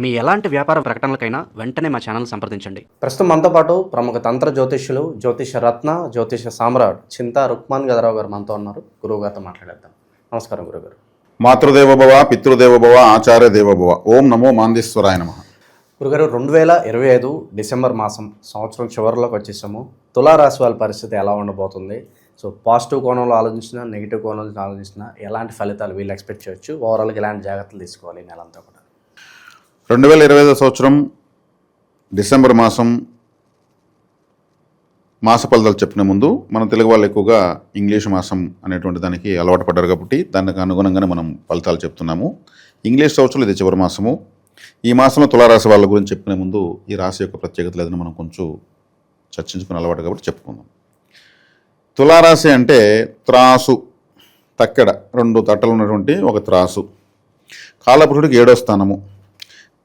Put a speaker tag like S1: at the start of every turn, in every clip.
S1: మీ ఎలాంటి వ్యాపార ప్రకటనలకైనా వెంటనే మా ఛానల్ సంప్రదించండి.
S2: ప్రస్తుతం మనతో పాటు ప్రముఖ తంత్ర జ్యోతిష్యులు జ్యోతిష రత్న జ్యోతిష సామ్రాట్ చింతా రుక్మాన్ గదరావు గారు మనతో ఉన్నారు. గురువు గారితో మాట్లాడేద్దాం. నమస్కారం గురుగారు
S3: మాతృదేవోభవ పితృదేవోభవ ఆచార్య దేవోభవ. ఓం నమో మాందేశ్వరాయ నమ.
S2: గురుగారు రెండు వేల ఇరవై ఐదు డిసెంబర్ మాసం సంవత్సరం చివరిలోకి వచ్చేసాము. తులారాశి వాళ్ళ పరిస్థితి ఎలా ఉండబోతుంది? సో పాజిటివ్ కోణంలో ఆలోచించినా నెగిటివ్ కోణంలో ఆలోచించినా ఎలాంటి ఫలితాలు వీళ్ళు ఎక్స్పెక్ట్ చేయొచ్చు? ఓవరాల్గా ఎలాంటి జాగ్రత్తలు తీసుకోవాలి నెలంతా కూడా?
S3: రెండు వేల ఇరవై ఐదో సంవత్సరం డిసెంబర్ మాసం మాస ఫలితాలు చెప్పిన ముందు మన తెలుగు వాళ్ళు ఎక్కువగా ఇంగ్లీష్ మాసం అనేటువంటి దానికి అలవాటు పడ్డారు కాబట్టి దానికి అనుగుణంగానే మనం ఫలితాలు చెప్తున్నాము. ఇంగ్లీష్ సంవత్సరం ఇది చివరి మాసము. ఈ మాసంలో తులారాశి వాళ్ళ గురించి చెప్పిన ముందు ఈ రాశి యొక్క ప్రత్యేకత లేదని మనం కొంచెం చర్చించుకుని అలవాటు కాబట్టి చెప్పుకుందాం. తులారాశి అంటే త్రాసు తక్కెడ రెండు తట్టలు ఉన్నటువంటి ఒక త్రాసు. కాలపురుడికి ఏడో స్థానము.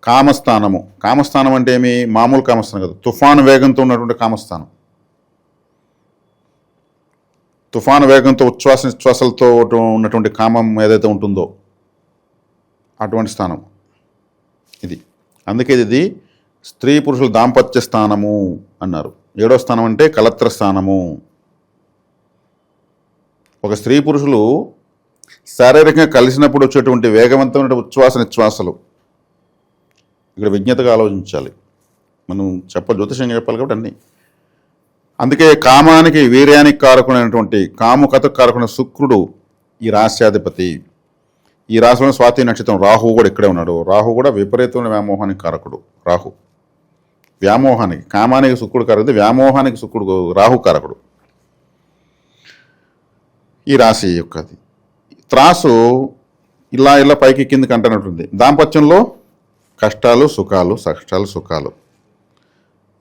S3: కామస్థానము. కామస్థానం అంటే ఏమి? మామూలు కామస్థానం కదా. తుఫాను వేగంతో ఉన్నటువంటి కామస్థానం. తుఫాను వేగంతో ఉచ్ఛ్వాస నిశ్వాసలతో ఉన్నటువంటి కామం ఏదైతే ఉంటుందో అటువంటి స్థానం ఇది. అందుకే ఇది స్త్రీ పురుషుల దాంపత్య స్థానము అన్నారు. ఏడో స్థానం అంటే కలత్ర స్థానము. ఒక స్త్రీ పురుషులు శారీరకంగా కలిసినప్పుడు వచ్చేటువంటి వేగవంతమైన ఉచ్ఛ్వాస నిశ్వాసలు ఇక్కడ విజ్ఞతగా ఆలోచించాలి. మనం చెప్ప జ్యోతిషంగా చెప్పాలి కాబట్టి అన్నీ. అందుకే కామానికి వీర్యానికి కారకుడైనటువంటి కాముకత కారకుడైన శుక్రుడు ఈ రాశ్యాధిపతి. ఈ రాశిలో స్వాతి నక్షత్రం రాహు కూడా ఇక్కడే ఉన్నాడు. రాహు కూడా విపరీతమైన వ్యామోహానికి కారకుడు. రాహు. వ్యామోహానికి కామానికి శుక్రుడు కారకుడు వ్యామోహానికి శుక్రుడు రాహు కారకుడు. ఈ రాశి యొక్కది త్రాసు ఇలా ఇలా పైకి కిందకి అంటున్నట్టుంది. దాంపత్యంలో కష్టాలు సుఖాలు కష్టాలు సుఖాలు.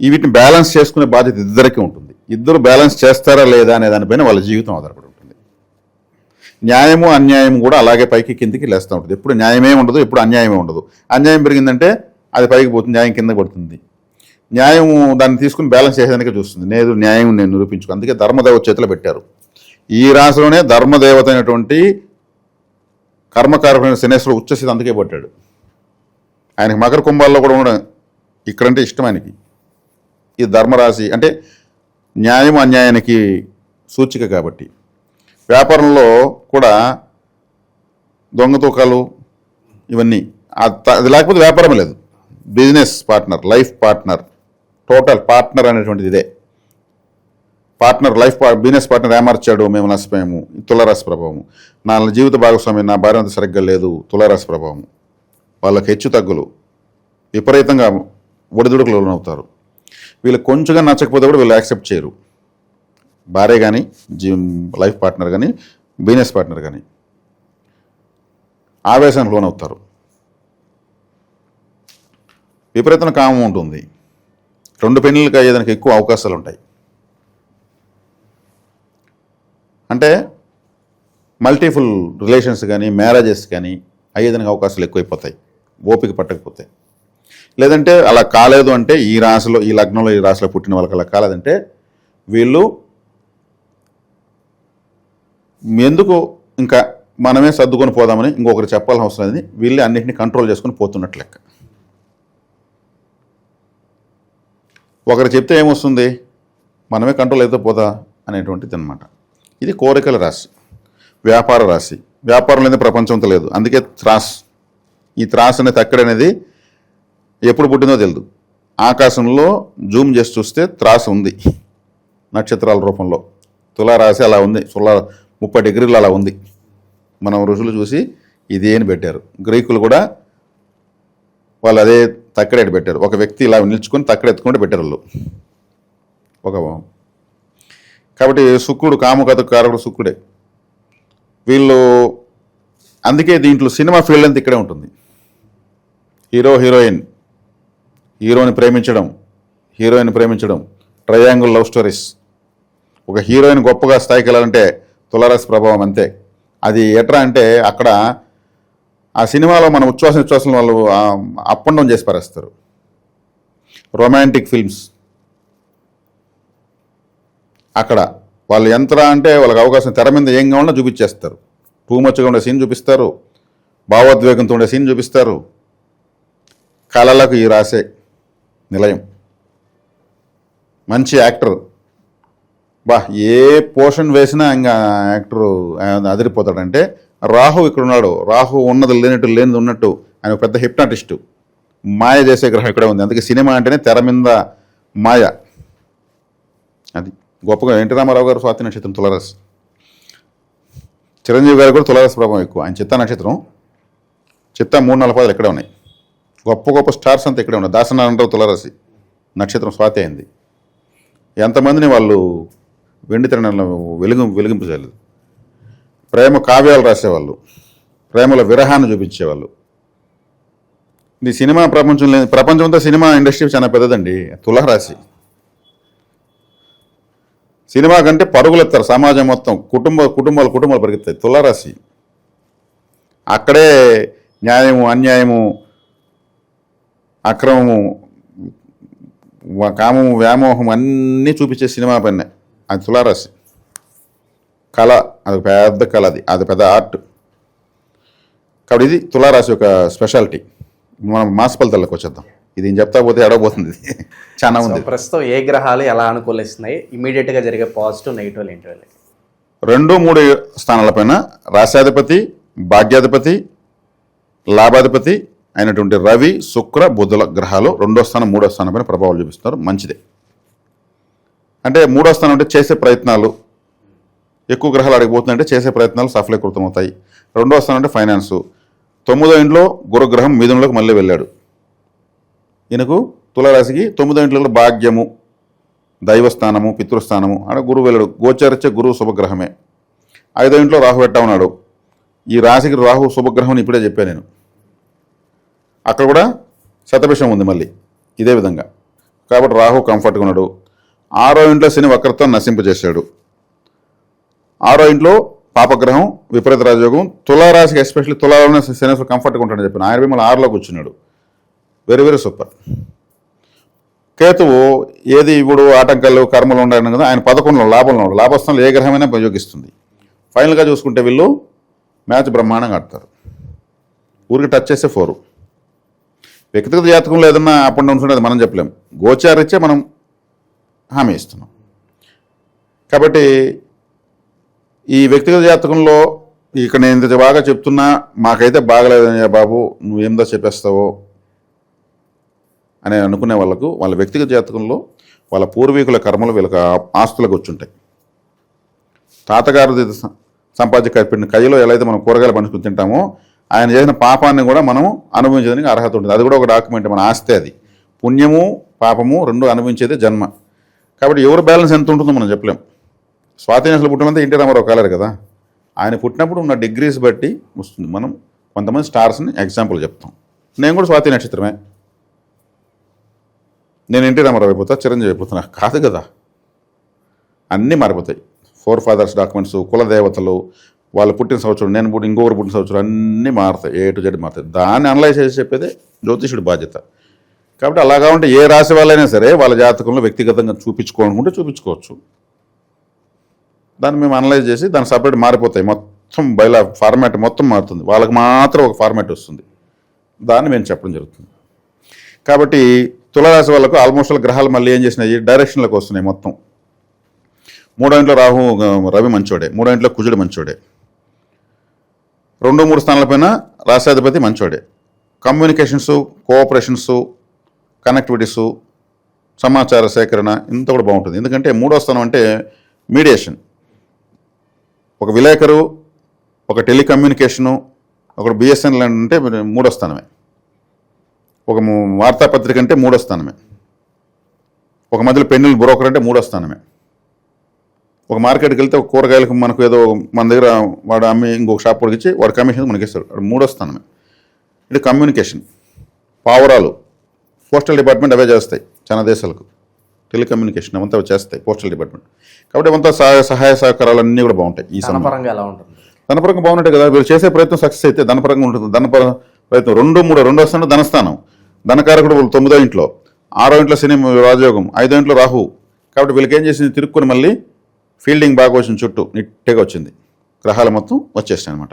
S3: వీటిని బ్యాలెన్స్ చేసుకునే బాధ్యత ఇద్దరికీ ఉంటుంది. ఇద్దరు బ్యాలెన్స్ చేస్తారా లేదా అనే దానిపైన వాళ్ళ జీవితం ఆధారపడి ఉంటుంది. న్యాయము అన్యాయం కూడా అలాగే పైకి కిందికి లేస్తూ ఉంటుంది. ఎప్పుడు న్యాయమే ఉండదు ఎప్పుడు అన్యాయమే ఉండదు. అన్యాయం పెరిగిందంటే అది పైకి పోతుంది న్యాయం కింద పడుతుంది. న్యాయం దాన్ని తీసుకుని బ్యాలెన్స్ చేసేదానికి చూస్తుంది. నేను న్యాయం నేను నిరూపించుకో. అందుకే ధర్మదేవత చేతిలో పెట్టారు. ఈ రాశిలోనే ధర్మదేవత అయినటువంటి కర్మకారకుడైన శనేశ్వరుడు ఉచ్చస్థితి అందుకే పట్టాడు. ఆయనకి మకర కుంభాల్లో కూడా ఉండడం ఇక్కడంటే ఇష్టం ఆయనకి ఈ ధర్మరాశి అంటే న్యాయం అన్యాయానికి సూచిక కాబట్టి. వ్యాపారంలో కూడా దొంగతూకాలు ఇవన్నీ. అది లేకపోతే వ్యాపారం లేదు. Business partner life partner total partner అనేటువంటిది ఇదే. పార్ట్నర్ లైఫ్ పా- బిజినెస్ పార్ట్నర్ ఏమార్చాడు? మేము నష్టపోయాము. ఈ తులారాశి ప్రభావము. నా జీవిత భాగస్వామి నా భార్య అంత సరిగ్గా లేదు. తులారాశి ప్రభావము. వాళ్ళకి హెచ్చు తగ్గులు. విపరీతంగా ఒడిదుడుకులు లోనవుతారు. వీళ్ళు కొంచెంగా నచ్చకపోతే కూడా వీళ్ళు యాక్సెప్ట్ చేయరు. భార్య కానీ జీ లైఫ్ పార్ట్నర్ కానీ బిజినెస్ పార్ట్నర్ కానీ ఆవేశానికి లోనవుతారు. విపరీతం కామం ఉంటుంది. రెండు పెళ్ళిళ్ళకి అయ్యేదానికి ఎక్కువ అవకాశాలు ఉంటాయి అంటే మల్టీఫుల్ రిలేషన్స్ కానీ మ్యారేజెస్ కానీ అయ్యేదానికి అవకాశాలు ఎక్కువైపోతాయి. ఓపిక పట్టకపోతే. లేదంటే అలా కాలేదు అంటే ఈ రాశిలో ఈ లగ్నంలో ఈ రాశిలో పుట్టిన వాళ్ళకి అలా కాలేదంటే వీళ్ళు ఎందుకు ఇంకా మనమే సర్దుకొని పోదామని ఇంకొకరు చెప్పాల్సిన అవసరం లేదు వీళ్ళే అన్నింటినీ కంట్రోల్ చేసుకొని పోతున్నట్లు లెక్క. ఒకరు చెప్తే ఏమొస్తుంది? మనమే కంట్రోల్ అయితే పోదా? అనేటువంటిది అనమాట ఇది కోరికల రాశి. వ్యాపార రాశి. వ్యాపారం లేని ప్రపంచంతో లేదు. అందుకే త్రాస్ ఈ త్రాస్ అనే తక్కడ అనేది ఎప్పుడు పుట్టిందో తెలియదు ఆకాశంలో జూమ్ చేసి చూస్తే త్రాసు ఉంది. నక్షత్రాల రూపంలో. తులారాశి అలా ఉంది. తులా ముప్పై డిగ్రీలు అలా ఉంది. మనం ఋషులు చూసి ఇది అని పెట్టారు. గ్రీకులు కూడా వాళ్ళు అదే తక్కడేటి పెట్టారు. ఒక వ్యక్తి ఇలా నిల్చుకొని తక్కడెత్తుకుంటే పెట్టారు వాళ్ళు. ఒక కాబట్టి శుక్రుడు కామకథ కారకుడు శుక్రుడే. వీళ్ళు అందుకే దీంట్లో సినిమా ఫీల్డ్ అంతా ఇక్కడే ఉంటుంది. హీరో హీరోయిన్ హీరోని ప్రేమించడం హీరోయిన్ ప్రేమించడం ట్రయాంగిల్ లవ్ స్టోరీస్. ఒక హీరోయిన్ గొప్పగా స్థాయికి వెళ్ళాలంటే తులారాశి ప్రభావం అంతే. అది ఎట్రా అంటే అక్కడ ఆ సినిమాలో మన ఉచ్ఛ్వాస ఉచ్ఛ్వాసం వాళ్ళు అప్ అండ్ డౌన్ చేసి పారేస్తారు. Romantic films. అక్కడ వాళ్ళు ఎంత అంటే వాళ్ళకి అవకాశం తెర మీద ఏం కావాలన్నా చూపించేస్తారు. టూ మచ్గా ఉండే సీన్ చూపిస్తారు. భావోద్వేగంతో ఉండే సీన్ చూపిస్తారు. కళలకు ఈ రాసే నిలయం. మంచి యాక్టర్. బా ఏ పోర్షన్ వేసినా ఇంకా యాక్టరు అదిరిపోతాడంటే రాహు ఇక్కడ ఉన్నాడు రాహు ఉన్నది లేనట్టు లేనిది ఉన్నట్టు ఆయన పెద్ద హిప్నాటిస్టు. మాయ చేసే గ్రహం ఇక్కడే ఉంది. అందుకే సినిమా అంటేనే తెర మీద మాయ. అది గొప్పగా ఎన్టీ రామారావు గారు స్వాతి నక్షత్రం తులరస్ చిరంజీవి గారు కూడా తులరస్ ప్రభావం ఎక్కువ. ఆయన చిత్త నక్షత్రం చిత్త మూడు నాలుగు పదాలు ఇక్కడే ఉన్నాయి. గొప్ప గొప్ప స్టార్స్ అంతా ఇక్కడే ఉన్నాయి దాసనారాయణరావు తులరాశి నక్షత్రం స్వాతి అయింది. ఎంతమందిని వాళ్ళు వెండి తిరణంలో వెలుగు వెలిగింపజేయలేదు. ప్రేమ కావ్యాలు రాసేవాళ్ళు. ప్రేమల విరహాన్ని చూపించేవాళ్ళు. ఇది సినిమా ప్రపంచం లేదు ప్రపంచంతో సినిమా ఇండస్ట్రీ చాలా పెద్దదండి. తులారాశి. సినిమా కంటే పరుగులెత్తారు సమాజం మొత్తం. కుటుంబ కుటుంబాలు కుటుంబాలు పరిగెత్తాయి. తులరాశి. అక్కడే న్యాయము అన్యాయము అక్రమము కామము వ్యామోహం అన్నీ చూపించే సినిమా పైన అది తులారాశి. కళ అది పెద్ద కళ అది. అది పెద్ద ఆర్ట్. కాబట్టి ఇది తులారాశి యొక్క స్పెషాలిటీ. మనం మాస ఫలితాలకు వచ్చేద్దాం. ఇది నేను చెప్తా పోతే ఎడబోతుంది చాలా ఉంది.
S2: ప్రస్తుతం ఏ గ్రహాలు ఎలా అనుకూలిస్తున్నాయి? ఇమీడియట్గా జరిగే పాజిటివ్ నెగిటివ్ ఏంటి
S3: రెండు మూడు స్థానాలపైన రాశాధిపతి భాగ్యాధిపతి లాభాధిపతి అయినటువంటి రవి శుక్ర బుధుల గ్రహాలు రెండో స్థానం మూడో స్థానం పైన ప్రభావాలు చూపిస్తున్నారు. మంచిదే. అంటే మూడో స్థానం అంటే చేసే ప్రయత్నాలు. ఎక్కువ గ్రహాలు అడిగిపోతుందంటే చేసే ప్రయత్నాలు సఫలీకృతం అవుతాయి రెండో స్థానం అంటే ఫైనాన్సు. తొమ్మిదో ఇంట్లో గురుగ్రహం మిథునంలోకి మళ్ళీ వెళ్ళాడు. ఈయనకు తులారాశికి తొమ్మిదో ఇంట్లో భాగ్యము దైవస్థానము పితృస్థానము. అక్కడ గురువు వెళ్ళాడు. గోచరిచ్చే గురువు శుభగ్రహమే. ఐదో ఇంట్లో రాహు పెట్టా ఉన్నాడు? ఈ రాశికి రాహు శుభగ్రహం ఇప్పుడే చెప్పాను నేను. అక్కడ కూడా శతభిషం ఉంది మళ్ళీ. ఇదే విధంగా. కాబట్టి రాహు కంఫర్ట్గా ఉన్నాడు. ఆరో ఇంట్లో శని వక్రత్వం నశింపజేశాడు. ఆరో ఇంట్లో పాపగ్రహం విపరీత రాజయోగం తులారాశికి ఎస్పెషల్లీ తులాలోనే శనేశ్వరు కంఫర్ట్గా ఉంటాడని చెప్పిన. ఆయన మిమ్మల్ని ఆరులో కూర్చున్నాడు. వెరీ వెరీ సూపర్ కేతువు ఏది ఇప్పుడు ఆటంకాలు కర్మలు ఉండడం కదా ఆయన పదకొండులో లాభంలో ఉన్నాడు. లాభస్థానంలో ఏ గ్రహమైనా ఉపయోగిస్తుంది ఫైనల్గా చూసుకుంటే వీళ్ళు మ్యాచ్ బ్రహ్మాండంగా ఆడతారు. ఊరికి టచ్ చేస్తే ఫోరు వ్యక్తిగత జాతకంలో ఏదన్నా అప్ అండ్ డౌన్స్ ఉండేది మనం చెప్పలేం. గోచారిచ్చే మనం హామీ ఇస్తున్నాం. కాబట్టి ఈ వ్యక్తిగత జాతకంలో ఇక్కడ నేను ఇంత బాగా చెప్తున్నా మాకైతే బాగలేదయ్యా బాబు నువ్వేందో చెప్పేస్తావో అని అనుకునే వాళ్ళకు వాళ్ళ వ్యక్తిగత జాతకంలో వాళ్ళ పూర్వీకుల కర్మలు వీళ్ళకి ఆస్తులకు వచ్చుంటాయి తాతగారు సంపాదించి కప్పిన కయ్యలో ఎలా అయితే మనం కూరగాయలు పంచుకుని తింటామో ఆయన చేసిన పాపాన్ని కూడా మనం అనుభవించడానికి అర్హత ఉంటుంది. అది కూడా ఒక డాక్యుమెంట్ మన ఆస్తే అది. పుణ్యము పాపము రెండు అనుభవించేదే జన్మ. కాబట్టి ఎవరు బ్యాలెన్స్ ఎంత ఉంటుందో మనం చెప్పలేం. స్వాతంత్ర్యంలో పుట్టినంతా ఎన్టీ రామారావు కాలేరు కదా. ఆయన పుట్టినప్పుడు ఉన్న డిగ్రీస్ బట్టి వస్తుంది. మనం కొంతమంది స్టార్స్ని ఎగ్జాంపుల్ చెప్తాం. నేను కూడా స్వాతి నక్షత్రమే. నేను ఎన్టీ రామారావు అయిపోతా చిరంజీవి అయిపోతున్నా. కాదు కదా. అన్నీ మారిపోతాయి. ఫోర్ ఫాదర్స్ డాక్యుమెంట్స్ కులదేవతలు వాళ్ళు పుట్టిన సంవత్సరం నేను పుట్టి ఇంకొకరు పుట్టిన సంవత్సరం అన్నీ మారుతాయి ఏ టు జెడ్ మారుతాయి. దాన్ని అనలైజ్ చేసి చెప్పేది జ్యోతిషుడి బాధ్యత. కాబట్టి అలాగా ఉంటే ఏ రాశి వాళ్ళైనా సరే వాళ్ళ జాతకంలో వ్యక్తిగతంగా చూపించుకోనుకుంటే చూపించుకోవచ్చు. దాన్ని మేము అనలైజ్ చేసి దాన్ని సపరేట్ మారిపోతాయి. మొత్తం బయలా ఫార్మాట్ మొత్తం మారుతుంది. వాళ్ళకి మాత్రం ఒక ఫార్మాట్ వస్తుంది. దాన్ని మేము చెప్పడం జరుగుతుంది. కాబట్టి తులరాశి వాళ్ళకు ఆల్మోస్ట్ ఆల్ గ్రహాలు మళ్ళీ ఏం చేసినాయి? డైరెక్షన్లకు వస్తున్నాయి మొత్తం. మూడో ఇంట్లో రాహు రవి మంచోడే. మూడో ఇంట్లో కుజుడు మంచోడే. రెండు మూడు స్థానాలపైన రాష్ట్రాధిపతి మంచోడే. కమ్యూనికేషన్స్ కోఆపరేషన్స్ కనెక్టివిటీసు సమాచార సేకరణ ఇంత కూడా బాగుంటుంది. ఎందుకంటే మూడో స్థానం అంటే మీడియేషన్. ఒక విలేకరు ఒక టెలికమ్యూనికేషను ఒక బిఎస్ఎన్ఎల్ అంటే మూడో స్థానమే. ఒక వార్తాపత్రిక అంటే మూడో స్థానమే. ఒక మధ్యలో పెన్నుల బ్రోకర్ అంటే మూడో స్థానమే. ఒక మార్కెట్కి వెళ్తే ఒక కూరగాయలకు మనకు ఏదో మన దగ్గర వాడు అమ్మి ఇంకొక షాప్ వాడికి ఇచ్చి వాడు కమిషన్ మనకి ఇస్తాడు అది మూడో స్థానమే. ఇది కమ్యూనికేషన్ పావురాలు. పోస్టల్ డిపార్ట్మెంట్ అవే చేస్తాయి చాలా దేశాలకు. టెలికమ్యూనికేషన్ అవంతా అవి చేస్తాయి పోస్టల్ డిపార్ట్మెంట్ కాబట్టి అవంతా సహాయ సహాయ సహకారాలు అన్నీ కూడా బాగుంటాయి ఈ
S2: ధనపరంగా ఎలా ఉంటుంది?
S3: ధనపరంగా బాగున్నట్టే కదా. మీరు చేసే ప్రయత్నం సక్సెస్ అయితే ధనపరంగా ఉంటుంది. ధనపర ప్రయత్నం రెండు మూడు రెండో స్థానం ధనస్థానం. ధనకారకుడు వీళ్ళు తొమ్మిదో ఇంట్లో. ఆరో ఇంట్లో శని రాజయోగం. ఐదో ఇంట్లో రాహు. కాబట్టి వీళ్ళకి ఏం చేసింది? తిరుక్కొని మళ్ళీ ఫీల్డింగ్ బాగా వచ్చింది చుట్టూ నిట్టగా వచ్చింది. గ్రహాలు మొత్తం వచ్చేస్తాయి అనమాట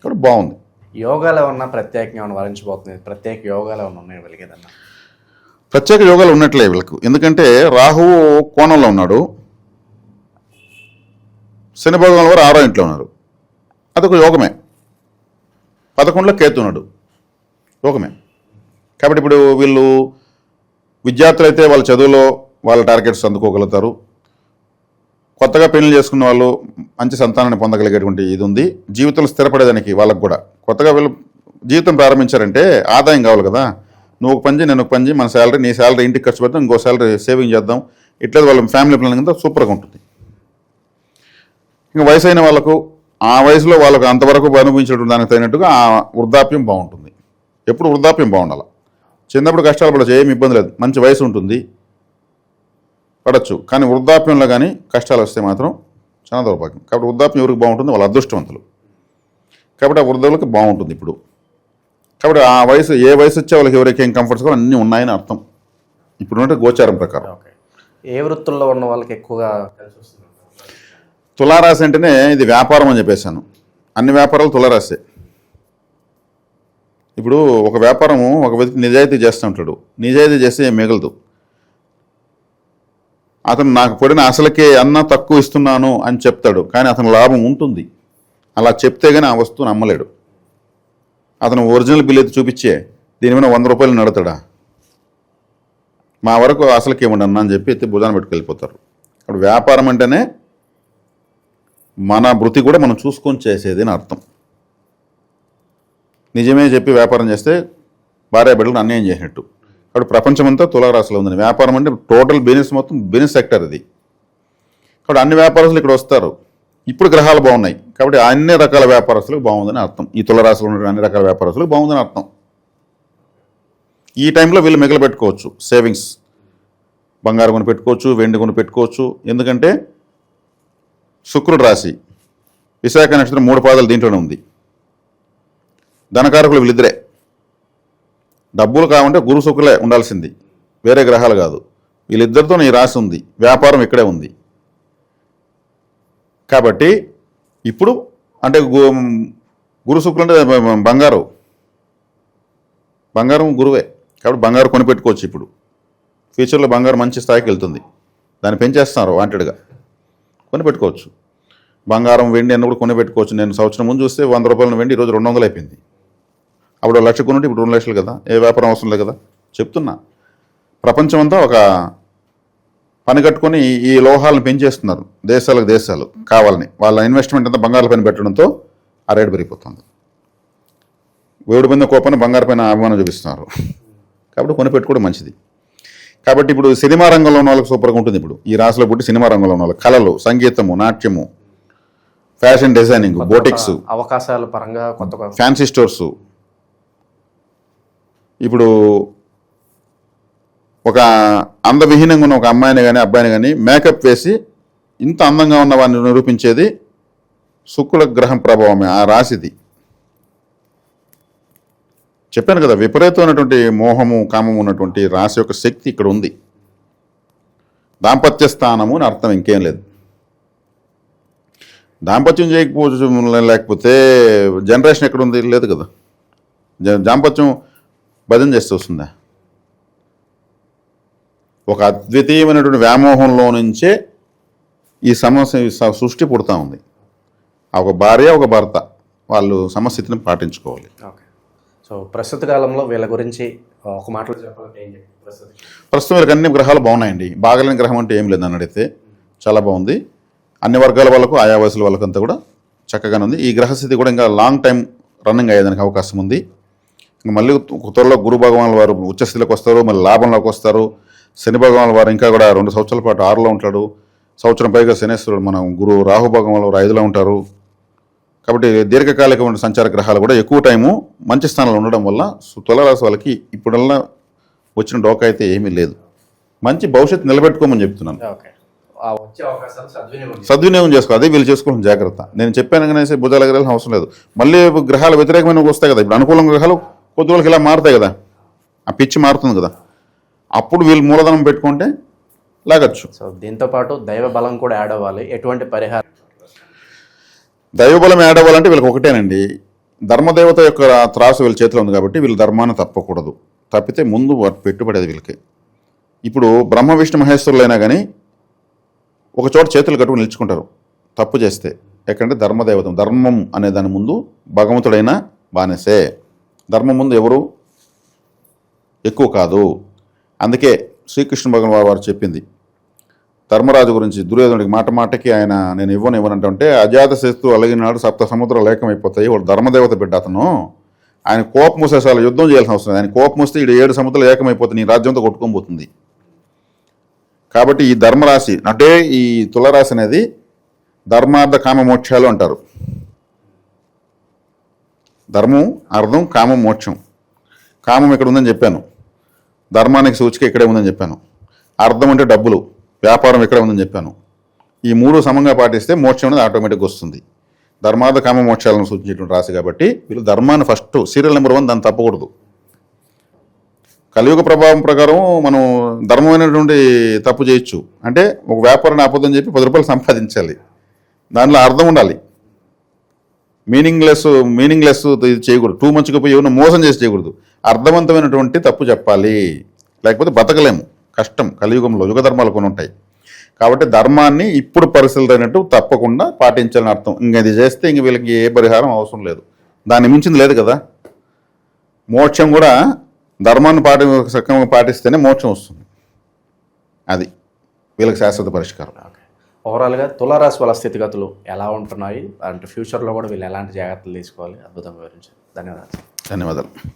S3: కాబట్టి బాగుంది.
S2: యోగాలు ఏమన్నా ప్రత్యేకంగా ఏమన్నా వరించబోతుంది ప్రత్యేక యోగాలు ఏమన్నా ఉన్నాయి వెలిగేదన్నా
S3: ప్రత్యేక యోగాలు ఉన్నట్లే వీళ్ళకు. ఎందుకంటే రాహువు కోణంలో ఉన్నాడు. శని భగవాన్ వారు ఆరో ఇంట్లో ఉన్నారు. అదొక యోగమే. పదకొండులో కేతు ఉన్నాడు. యోగమే. కాబట్టి ఇప్పుడు వీళ్ళు విద్యార్థులు అయితే వాళ్ళ చదువులో వాళ్ళ టార్గెట్స్ అందుకోగలుగుతారు. కొత్తగా పెళ్ళి చేసుకున్న వాళ్ళు మంచి సంతానాన్ని పొందగలిగేటువంటి ఇది ఉంది. జీవితంలో స్థిరపడేదానికి వాళ్ళకు కూడా. కొత్తగా వీళ్ళు జీవితం ప్రారంభించారంటే ఆదాయం కావాలి కదా. నువ్వు ఒక పని నేను ఒక పని మన శాలరీ నీ శాలరీ ఇంటికి ఖర్చు పెడతాం ఇంకో శాలరీ సేవింగ్ చేద్దాం. ఇట్లా వాళ్ళ ఫ్యామిలీ ప్లానింగ్ అంతా సూపర్గా ఉంటుంది. ఇంకా వయసు అయిన వాళ్ళకు ఆ వయసులో వాళ్ళకు అంతవరకు అనుభవించడం దానికి తగినట్టుగా ఆ వృద్ధాప్యం బాగుంటుంది. ఎప్పుడు వృద్ధాప్యం బాగుండాలి. చిన్నప్పుడు కష్టాలు పడచ్చు ఏమి ఇబ్బంది లేదు. మంచి వయసు ఉంటుంది. పడచ్చు. కానీ వృద్ధాప్యంలో కానీ కష్టాలు వస్తే మాత్రం చాలా దౌర్భాగ్యం. కాబట్టి వృద్ధాప్యం ఎవరికి బాగుంటుంది? వాళ్ళ అదృష్టవంతులు. కాబట్టి ఆ వృద్ధులకు బాగుంటుంది ఇప్పుడు. కాబట్టి ఆ వయసు ఏ వయసు వచ్చే వాళ్ళకి ఎవరికి ఏం కంఫర్ట్స్ కూడా అన్నీ ఉన్నాయని అర్థం. ఇప్పుడు గోచారం ప్రకారం.
S2: ఏ వృత్తుల్లో ఉన్న వాళ్ళకి ఎక్కువగా
S3: తులారాశి అంటేనే ఇది వ్యాపారం అని చెప్పేశాను. అన్ని వ్యాపారాలు తులారాశే. ఇప్పుడు ఒక వ్యాపారము ఒక వ్యక్తి నిజాయితీ చేస్తూ ఉంటాడు నిజాయితీ చేస్తే ఏం మిగలదు. అతను నాకు పడిన అసలకే అన్న తక్కువ ఇస్తున్నాను అని చెప్తాడు. కానీ అతను లాభం ఉంటుంది. అలా చెప్తే కానీ ఆ వస్తువుని అమ్మలేడు. అతను ఒరిజినల్ బిల్ అయితే చూపించే దీని మీద వంద రూపాయలు నడతాడా? మా వరకు అసలుకి ఇవ్వండి అన్న అని చెప్పి ఎత్తి భుజాన పెట్టుకెళ్ళిపోతారు అప్పుడు వ్యాపారం అంటేనే మన వృత్తి కూడా మనం చూసుకొని చేసేది అని అర్థం. నిజమే చెప్పి వ్యాపారం చేస్తే భార్య బిడ్డలను అన్యాయం చేసినట్టు. కాబట్టి ప్రపంచమంతా తులారాశిలో ఉంది వ్యాపారం అంటే టోటల్ బిజినెస్ మొత్తం బిజినెస్ సెక్టర్ ఇది. కాబట్టి అన్ని వ్యాపారస్తులు ఇక్కడ వస్తారు. ఇప్పుడు గ్రహాలు బాగున్నాయి. కాబట్టి అన్ని రకాల వ్యాపారస్తులకు బాగుందని అర్థం. ఈ తులరాశిలో ఉన్న అన్ని రకాల వ్యాపారస్తులకు బాగుందని అర్థం. ఈ టైంలో వీళ్ళు మిగిలి పెట్టుకోవచ్చు. సేవింగ్స్. బంగారు కొని పెట్టుకోవచ్చు వెండి కొని పెట్టుకోవచ్చు. ఎందుకంటే శుక్రుడు రాశి. విశాఖ నక్షత్రం మూడు పాదాలు దీంట్లోనే ఉంది. ధనకారకులు వీళ్ళిద్దరే. డబ్బులు కావాలంటే గురు ఉండాల్సింది. వేరే గ్రహాలు కాదు. వీళ్ళిద్దరితో ఈ రాసి ఉంది. వ్యాపారం ఇక్కడే ఉంది. కాబట్టి ఇప్పుడు అంటే గు- గురు శుక్రులు అంటే బంగారు. బంగారం గురువే. కాబట్టి బంగారు కొనిపెట్టుకోవచ్చు ఇప్పుడు. ఫ్యూచర్లో బంగారం మంచి స్థాయికి వెళ్తుంది. దాన్ని పెంచేస్తున్నారు వాంటెడ్గా. కొనిపెట్టుకోవచ్చు. బంగారం వెండి అన్న కూడా కొనిపెట్టుకోవచ్చు. నేను సంవత్సరం ముందు చూస్తే వంద రూపాయలను వెండి ఈరోజు రెండు వందలు అయిపోయింది. అప్పుడు లక్ష కొనుంటే ఇప్పుడు రెండు లక్షలు కదా? ఏ వ్యాపారం అవసరం లేదు కదా? చెప్తున్నా. ప్రపంచమంతా ఒక పని కట్టుకొని ఈ- లోహాలను పెంచేస్తున్నారు. దేశాలకు దేశాలు కావాలని. వాళ్ళ ఇన్వెస్ట్మెంట్ అంతా బంగారం పైన పెట్టడంతో ఆ రేటు పెరిగిపోతుంది. వేడి మీద కోపాన్ని బంగారు పైన అభిమానం చూపిస్తున్నారు. కాబట్టి కొనిపెట్టుకోవడం మంచిది. కాబట్టి ఇప్పుడు సినిమా రంగంలో ఉన్న వాళ్ళకి సూపర్గా ఉంటుంది ఇప్పుడు. ఈ రాశిలో పుట్టి సినిమా రంగంలో ఉన్న వాళ్ళకి కళలు సంగీతము నాట్యము ఫ్యాషన్ డిజైనింగ్ బోటిక్స్
S2: అవకాశాల పరంగా కొత్త
S3: ఫ్యాన్సీ స్టోర్స్ ఇప్పుడు ఒక అందవిహీనంగా ఉన్న ఒక అమ్మాయిని కానీ అబ్బాయిని కానీ మేకప్ వేసి ఇంత అందంగా ఉన్న వాడిని నిరూపించేది శుక్ల గ్రహం ప్రభావమే ఆ రాశిది. చెప్పాను కదా విపరీతమైనటువంటి మోహము కామము ఉన్నటువంటి రాశి యొక్క శక్తి ఇక్కడ ఉంది. దాంపత్య స్థానము అని అర్థం ఇంకేం లేదు. దాంపత్యం చేయకపోవచ్చు లేకపోతే జనరేషన్ ఎక్కడ ఉంది? లేదు కదా. దాంపత్యం భజన చేస్తే వస్తుందా? ఒక అద్వితీయమైనటువంటి వ్యామోహంలో నుంచే ఈ సమస్య సృష్టి పుడతా ఉంది. ఆ ఒక భార్య ఒక భర్త వాళ్ళు సమస్థితిని పాటించుకోవాలి.
S2: సో ప్రస్తుత కాలంలో వీళ్ళ గురించి ఒక మాటలో చెప్పాలంటే ప్రస్తుతం
S3: వీళ్ళకి అన్ని గ్రహాలు బాగున్నాయండి. బాగలేని గ్రహం అంటే ఏం లేదు అని అడిగితే చాలా బాగుంది. అన్ని వర్గాల వాళ్ళకు ఆయా వయసుల వాళ్ళకంతా కూడా చక్కగానే ఉంది. ఈ గ్రహస్థితి కూడా ఇంకా లాంగ్ టైం రన్నింగ్ అయ్యేదానికి అవకాశం ఉంది. మళ్ళీ త్వరలో గురు భగవాన్ వారు ఉచ్చస్థితిలోకి వస్తారు మళ్ళీ లాభంలోకి వస్తారు. శని భగవాన్ వారు ఇంకా కూడా రెండు సంవత్సరాల పాటు ఆరులో ఉంటాడు. సంవత్సరం పైగా శనేశ్వరుడు మన గురు రాహు భగవాన్ వారు ఐదులో ఉంటారు. కాబట్టి దీర్ఘకాలికమైన సంచార గ్రహాలు కూడా ఎక్కువ టైము మంచి స్థానంలో ఉండడం వల్ల తులారాశి వాళ్ళకి ఇప్పుడల్లా వచ్చిన డోకా అయితే ఏమీ లేదు. మంచి భవిష్యత్తు నిలబెట్టుకోమని చెప్తున్నాను.
S2: సద్వినియోగం
S3: చేసుకో అదే వీళ్ళు చేసుకోవడం జాగ్రత్త. నేను చెప్పాను కనేసి భుజాలు ఎగరాల్సిన అవసరం లేదు. మళ్ళీ గ్రహాలు వ్యతిరేకమైన వస్తాయి కదా ఇప్పుడు అనుకూలం గ్రహాలు కొద్ది ఇలా మారుతాయి కదా. ఆ పిచ్చి మారుతుంది కదా. అప్పుడు వీళ్ళు మూలధనం పెట్టుకుంటే లాగచ్చు.
S2: సో దీంతో పాటు దైవ బలం కూడా యాడ్ అవ్వాలి. ఎటువంటి పరిహారం?
S3: దైవబలం యాడ్ అవ్వాలంటే వీళ్ళకి ఒకటేనండి. ధర్మదేవత యొక్క త్రాసు వీళ్ళ చేతిలో ఉంది కాబట్టి వీళ్ళు ధర్మాన్ని తప్పకూడదు. తప్పితే ముందు వా- పెట్టుబడేది వీళ్ళకి. ఇప్పుడు బ్రహ్మ విష్ణు మహేశ్వరులైనా కానీ ఒక చోట చేతులు కట్టుకుని నిలుచుకుంటారు. తప్పు చేస్తే. ఎక్కడంటే ధర్మదేవత ధర్మం అనే దాని ముందు భగవంతుడైన బానిసే. ధర్మం ముందు ఎవరు? ఎక్కువ కాదు. అందుకే శ్రీకృష్ణ భగవాన్ వారు చెప్పింది. ధర్మరాజు గురించి దుర్యోధనుడికి మాట మాటకి ఆయన నేను ఇవ్వను ఇవ్వను అంటే అజాత శత్రు అలగినాడు సప్త సముద్రాలు ఏకమైపోతాయి వాడు ధర్మదేవత బిడ్డ అతను. ఆయన కోపం మూసే యుద్ధం చేయాల్సిన అవసరం ఆయన కోపం వస్తే ఇడు ఏడు సముద్రాలు ఏకమైపోతుంది నీ రాజ్యంతో కొట్టుకోబోతుంది కాబట్టి ఈ ధర్మరాశి అంటే ఈ తులరాశి అనేది ధర్మార్థ కామ మోక్షాలు అంటారు. ధర్మం అర్థం కామం మోక్షం. కామం ఇక్కడ ఉందని చెప్పాను. ధర్మానికి సూచిక ఇక్కడే ఉందని చెప్పాను. అర్థం అంటే డబ్బులు వ్యాపారం ఇక్కడే ఉందని చెప్పాను. ఈ మూడు సమంగా పాటిస్తే మోక్షం అనేది ఆటోమేటిక్గా వస్తుంది. ధర్మార్థ కామ మోక్షాలను సూచించేటువంటి రాశి కాబట్టి వీళ్ళు ధర్మాన్ని ఫస్ట్ సీరియల్ నెంబర్ వన్ దాన్ని తప్పకూడదు. కలియుగ ప్రభావం ప్రకారం మనం ధర్మమైనటువంటి తప్పు చేయొచ్చు. అంటే ఒక వ్యాపారాన్ని ఆపొద్దని చెప్పి పది రూపాయలు సంపాదించాలి. దానిలో అర్థం ఉండాలి. మీనింగ్లెస్ మీనింగ్లెస్ ఇది చేయకూడదు. టూ మచ్గా పోయి ఏమైనా మోసం చేసి చేయకూడదు. అర్థవంతమైనటువంటి తప్పు చెప్పాలి. లేకపోతే బతకలేము. కష్టం. కలియుగంలో యుగ ధర్మాలు కొన్ని ఉంటాయి. కాబట్టి ధర్మాన్ని ఇప్పుడు పరిశీలనట్టు తప్పకుండా పాటించాలని అర్థం. ఇంక ఇది చేస్తే ఇంక వీళ్ళకి ఏ పరిహారం అవసరం లేదు. దాన్ని మించింది లేదు కదా. మోక్షం కూడా ధర్మాన్ని పాటి సక్రమంగా పాటిస్తేనే మోక్షం వస్తుంది. అది వీళ్ళకి శాశ్వత పరిష్కారం.
S2: ఓవరాల్గా తులారాశి వాళ్ళ స్థితిగతులు ఎలా ఉంటున్నాయి అంటే ఫ్యూచర్లో కూడా వీళ్ళు ఎలాంటి జాగ్రత్తలు తీసుకోవాలి అద్భుతంగా వివరించారు. ధన్యవాదాలు.
S3: ధన్యవాదాలు.